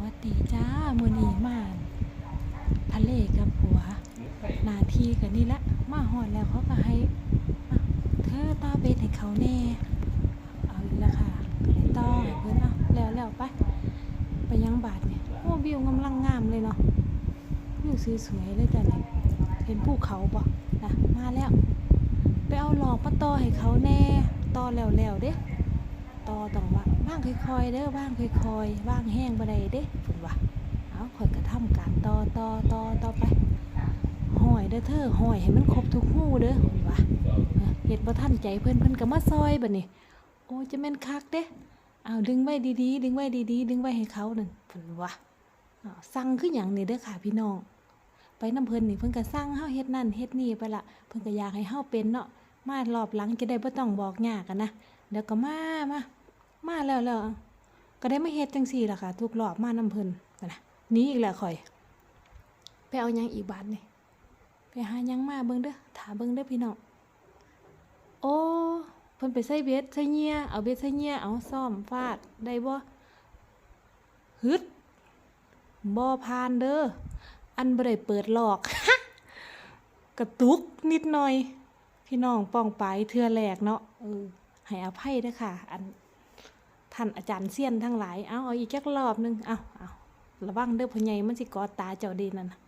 วัสดีจ้ามือนีมานทะเลกับผัว นาทีกันนี่แหละมาหอดแล้วเขาก็ให้เธอต่อเบ็ดให้เขาแน่เอาอีกแล้วค่ะก็เลยต่อให้เพื่อนเอาแล้วแล้วไป ไปยังบาทเนี่ยโอ้วิวกำลังงามเลยเนาะวิวสวยๆเลยจ้ะเนี่ยเห็นภูเขาบ่นะมาแล้ว ไปเอาหลอกมาต่อให้เขาแน่ต่อแล้วแล้วเด้ ต่อต้องว่าว่างค่อยๆเด้อว่างค่อยๆว่างแห้งบ่ได้เด้เพิ่นว่าเอาข่อยก็ทำการต่อต่อต่อต่อไปห้อยเด้อเธอห้อยให้มันครบทุกหูเด้อเพิ่นว่าเออเฮ็ดบ่ทันใจเพิ่นเพิ่นก็มาซอยบัดนี้โอ้จะแม่นคักเด้เอาดึงไว้ดีๆ ดึงไว้ดีๆ ดึงไว้ให้เขานั่นเพิ่นว่าอ้าวสั่งคือหยังนี่เด้อค่ะพี่น้องไปน้ำเพิ่นนี่เพิ่นก็สั่งเฮาเฮ็ดนั่นเฮ็ดนี่ไปละเพิ่นก็อยากให้เฮาเป็นเนาะมารอบหลังจะได้บ่ต้องบอกยากกันนะเดี๋ยวก็มามา มาแล้วแล้วก็ได้มาเฮ็ดจังซี่ล่ะค่ะ ทุกรอบมาน้ำเพิ่นกันนะหนี้อีกแล้วข่อย ไปเอาหยังอีกบาทนี่ไปหาหยังมาเบิ่งเด้อถามเบิ่งเด้อพี่น้องโอ้เพิ่นไปใส่เบ็ดใส่เหยียเอาเบ็ดใส่เหยียเอาซ่อมฟาดได้บ่ฮึดบ่ผ่านเด้ออันบ่ได้เปิดหลอกกระตุกนิดหน่อย พี่น้องป้องไปเทื่อแรกเนาะเออให้อภัยเด้อค่ะ อัน ท่านอาจารย์เซียนทั้งหลาย เอาเอาอีกจักรอบหนึง เอาเอาระวังเด้อพ่อใหญ่มันสิกอตาเจ้าดีนั่นนะ